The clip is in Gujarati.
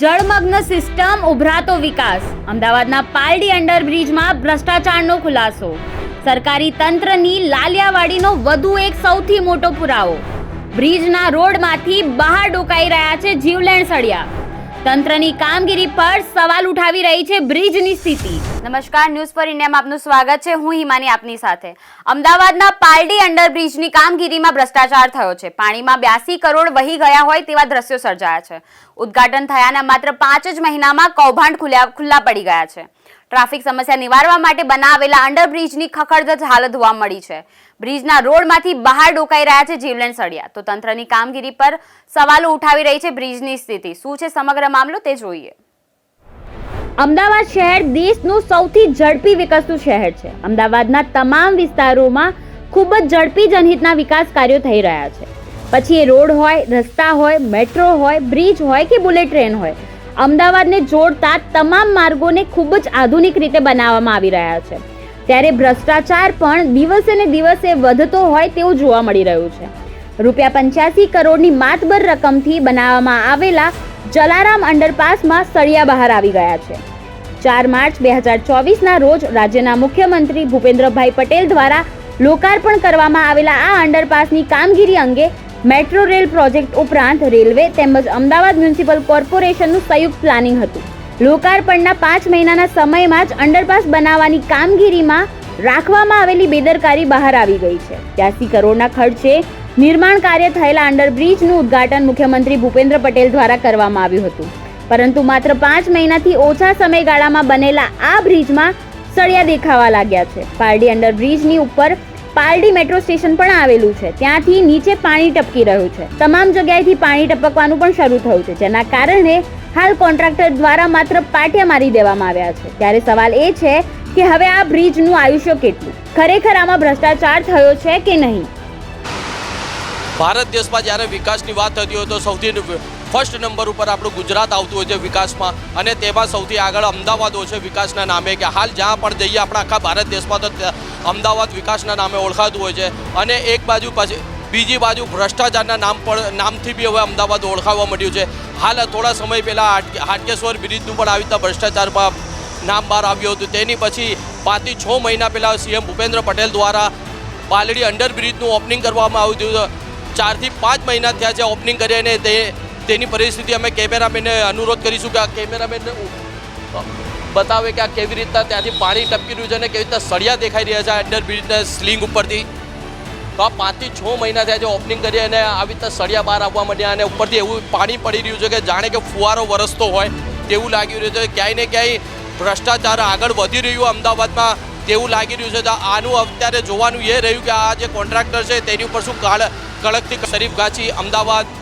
જળમગ્ન સિસ્ટમ ઉભરાતો વિકાસ. અમદાવાદના પાલડી અંડરબ્રિજમાં ભ્રષ્ટાચારનો ખુલાસો. સરકારી તંત્રની લાલિયાવાડીનો વધુ એક સૌથી મોટો પુરાવો. બ્રિજના રોડમાંથી બહાર ડોકાઈ રહ્યા છે જીવલેણ સળિયા. તંત્રની કામગીરી પર સવાલ ઉઠાવી રહી છે બ્રિજની સ્થિતિ. નમસ્કાર, ન્યૂઝ ફોર ઇન્ડિયામાં આપનું સ્વાગત છે. હું હિમાની આપની સાથે. અમદાવાદના પાલડી અંડરબ્રિજની કામગીરીમાં ભ્રષ્ટાચાર થયો છે. પાણીમાં બ્યાસી કરોડ વહી ગયા હોય તેવા દ્રશ્યો સર્જાયા છે. ઉદ્ઘાટન થયાના માત્ર પાંચ જ મહિનામાં કૌભાંડ ખુલ્યા ખુલ્લા પડી ગયા છે. ટ્રાફિક સમસ્યા નિવારવા માટે બનાવેલા અંડરબ્રિજની ખખડધજ હાલત જોવા મળી છે. બ્રિજના રોડમાંથી બહાર ડોકાઈ રહ્યા છે જીવલેણ સળિયા. તો તંત્રની કામગીરી પર સવાલો ઉઠાવી રહી છે બ્રિજની સ્થિતિ. શું છે સમગ્ર મામલો તે જોઈએ. અમદાવાદ શહેર દેશનું સૌથી ઝડપી વિકસતું શહેર છે. અમદાવાદના તમામ વિસ્તારોમાં ખૂબ જ ઝડપી જનહિતના વિકાસ કાર્યો થઈ રહ્યા છે. પછી એ રોડ હોય, રસ્તા હોય, મેટ્રો હોય, બ્રિજ હોય કે બુલેટ ટ્રેન હોય અમદાવાદને જોડતા તમામ માર્ગોને ખૂબ જ આધુનિક રીતે બનાવવામાં આવી રહ્યા છે. ત્યારે ભ્રષ્ટાચાર પણ દિવસે ને દિવસે વધતો હોય તેવું જોવા મળી રહ્યું છે. રૂપિયા પંચ્યાસી કરોડની માતબર રકમથી બનાવવામાં આવેલા જલારામ અંડરપાસમાં સળિયા બહાર આવી ગયા છે. ચાર માર્ચ બે હજાર ચોવીસના રોજ રાજ્યના મુખ્યમંત્રી ભૂપેન્દ્રભાઈ પટેલ દ્વારા લોકાર્પણ કરવામાં આવેલા આ અંડરપાસની કામગીરી અંગે મેટ્રો રેલ પ્રોજેક્ટ ઉપરાંત રેલવે તેમજ અમદાવાદ મ્યુનિસિપલ કોર્પોરેશનનું સંયુક્ત પ્લાનિંગ હતું. લોકાર્પણના પાંચ મહિનાના સમયમાં જ અંડરપાસ બનાવવાની કામગીરીમાં રાખવામાં આવેલી બેદરકારી બહાર આવી ગઈ છે. ત્યાસી કરોડના ખર્ચે નિર્માણ કાર્ય થયેલા અંડરબ્રિજનું ઉદ્ઘાટન મુખ્યમંત્રી ભૂપેન્દ્ર પટેલ દ્વારા કરવામાં આવ્યું હતું. પરંતુ માત્ર પાંચ મહિનાથી ઓછા સમયગાળામાં બનેલા આ બ્રિજમાં સળિયા દેખાવા લાગ્યા છે. પારડી અંડરબ્રિજની ઉપર પારડી મેટ્રો સ્ટેશન પણ આવેલું છે. ત્યાંથી નીચે પાણી ટપકી રહ્યું છે. તમામ જગ્યાએથી પાણી ટપકવાનું પણ શરૂ થયું છે. જેના કારણે હાલ કોન્ટ્રાક્ટર દ્વારા માત્ર પાટિયા મારી દેવામાં આવ્યા છે. ત્યારે સવાલ એ છે કે હવે આ બ્રિજનું આયુષ્ય કેટલું? ખરેખર આમાં ભ્રષ્ટાચાર થયો છે કે નહીં? ભારત દેશમાં જ્યારે વિકાસની વાત થતી હોય તો સૌથી ફર્સ્ટ નંબર ઉપર આપણું ગુજરાત આવતું હોય છે વિકાસમાં અને તેમાં સૌથી આગળ અમદાવાદ હોય છે વિકાસના નામે કે હાલ જ્યાં પણ જઈએ આપણા આખા ભારત દેશમાં તો અમદાવાદ વિકાસના નામે ઓળખાતું હોય છે અને એક બાજુ પછી બીજી બાજુ ભ્રષ્ટાચારના નામ પણ નામથી બી હવે અમદાવાદ ઓળખાવા મળ્યું છે. હાલ થોડા સમય પહેલાં હાટકેશ્વર બ્રિજનું પણ આવી રીતના ભ્રષ્ટાચારમાં નામ બહાર આવ્યું હતું. તેની પછી પાંચથી છ મહિના પહેલાં સીએમ ભૂપેન્દ્ર પટેલ દ્વારા પાલડી અંડરબ્રિજનું ઓપનિંગ કરવામાં આવ્યું હતું. ચારથી પાંચ મહિના થયા છે ઓપનિંગ કરીને તે તેની પરિસ્થિતિ અમે કેમેરામેનને અનુરોધ કરીશું કે આ કેમેરામેનને બતાવે કે આ કેવી રીતના ત્યાંથી પાણી ટપકી રહ્યું છે અને કેવી રીતના સળિયા દેખાઈ રહ્યા છે આ અંડરબ્રિજના સ્લિંગ ઉપરથી. તો આ પાંચથી છ મહિના થયા છે ઓપનિંગ કરી અને આવી રીતના સળિયા બહાર આવવા માંડ્યા અને ઉપરથી એવું પાણી પડી રહ્યું છે કે જાણે કે ફુવારો વરસતો હોય તેવું લાગી રહ્યું છે. ક્યાંય ને ક્યાંય ભ્રષ્ટાચાર આગળ વધી રહ્યું અમદાવાદમાં તેવું લાગી રહ્યું છે. તો આનું અત્યારે જોવાનું એ રહ્યું કે આ જે કોન્ટ્રાક્ટર છે તેની ઉપર શું કાળ કડકથી શરીફ ગાછી અમદાવાદ